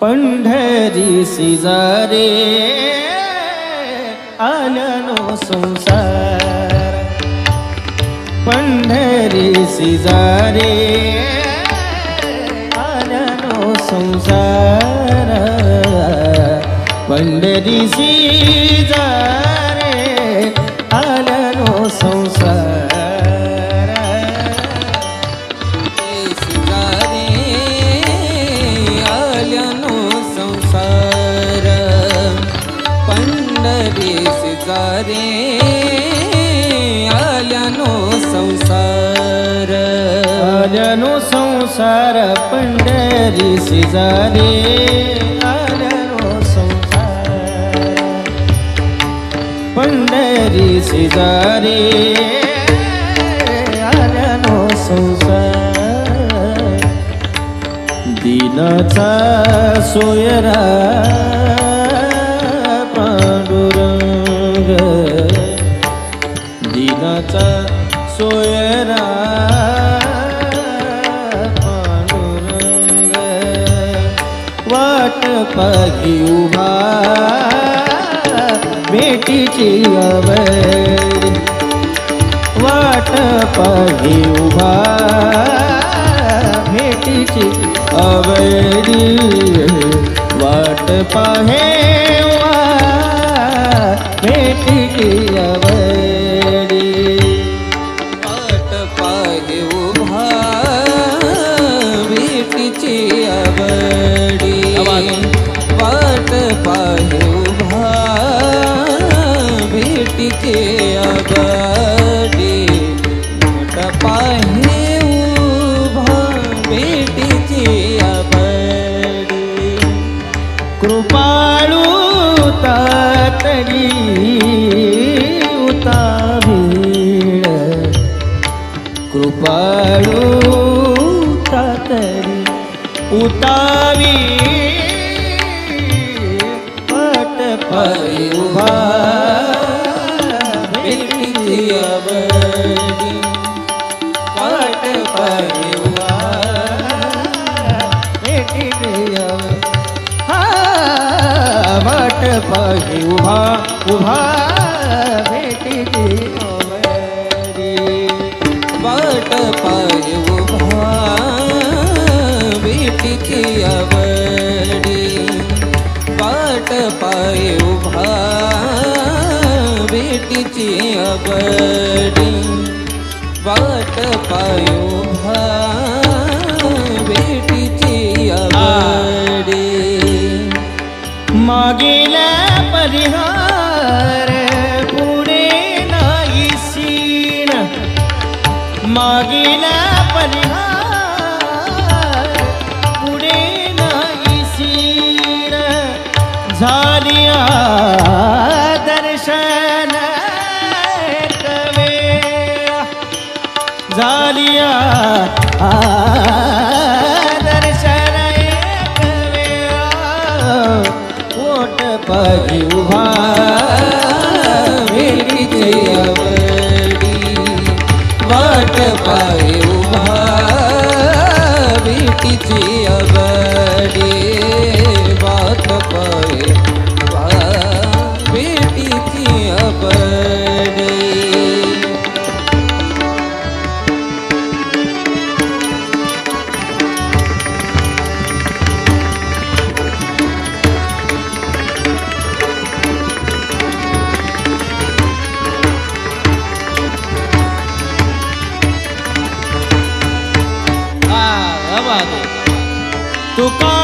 पंढरी सिजारे आननो संसार पंढरी सिजारे आननो संसार पंढरी सिजारे आननो संसार. शेजारी आल्यानो संसार पंढरी शेजारी आल्यानो संसार पंढरी शेजारे आल्यानो संसार. पंढरी शेजारे आल्यानो संसार. दिनाचा सोयरा पांडुरंग. दिनाचा सोयरा वाट उभा भेटीची अवैर. वाट पाही उभा भेटीची अवैरी. वाट पाहे મીઠી કૃપાળુ તાતડી ઉતાવીણ કૃપાળુ તાતડી ઉતાવી પટ પરિવા પટ પરિવા वाट पाही उभा उभा भेटीची आवडी. वाट पाय उभा भेटीची आवडी वाट पाय उभा भेटीची आवडी वाट पाय उभा भेटीची आवडी मागील परिहार पुढे नाही सीण मागिला परिहार पुढे नाही सीण झालिया दर्शन कवे झालिया दर्शन एक वेळा. पोट वाट पाय उभा भेटीची カード。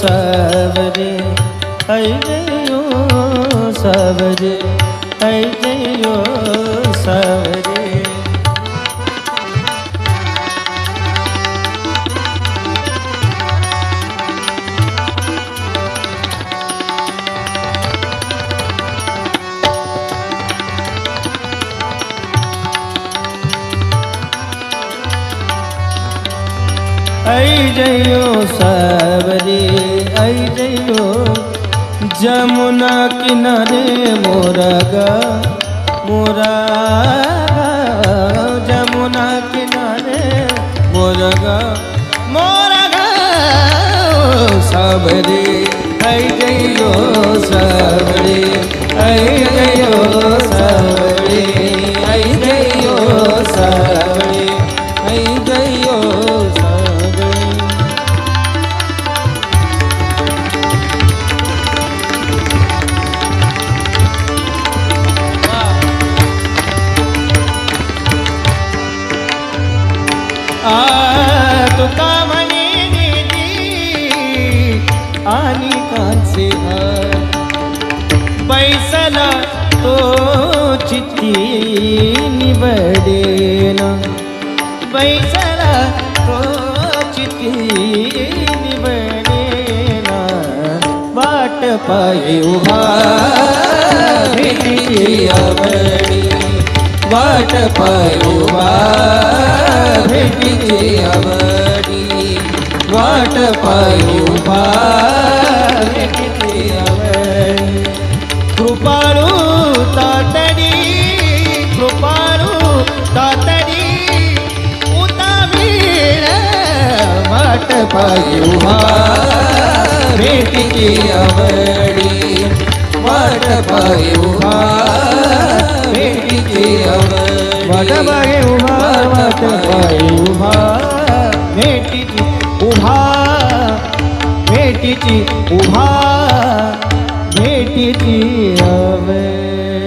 સવરે આઈ જયો સવરે આઈ જયો સવરે. আই যাইও সাবরে আই যাইও যমুনা কিনারে মোরা গা, মোরা যমুনা কিনারে মোরা গা মোরা গা আই যাইও সাবরে আই যাই आ तुका म्हणे आणि कांचे बैसला तो चित्ती निवडेना. बैसला तो चित्ती निवडेना. वाट पाय उभा भेटी आवडी वाट पायुवा भेटीची आवडी वाट पायुवा भेटीची आवडी कृपाळू तातडी कृपाळू तातडी उतावीळ वाट पायुवा भेटीची आवडी वाट पायुवा भेटीची आवडी वाट बागे उभा वाट पायी उभा. भेटीची उभा भेटीची उभा. भेटीची अवे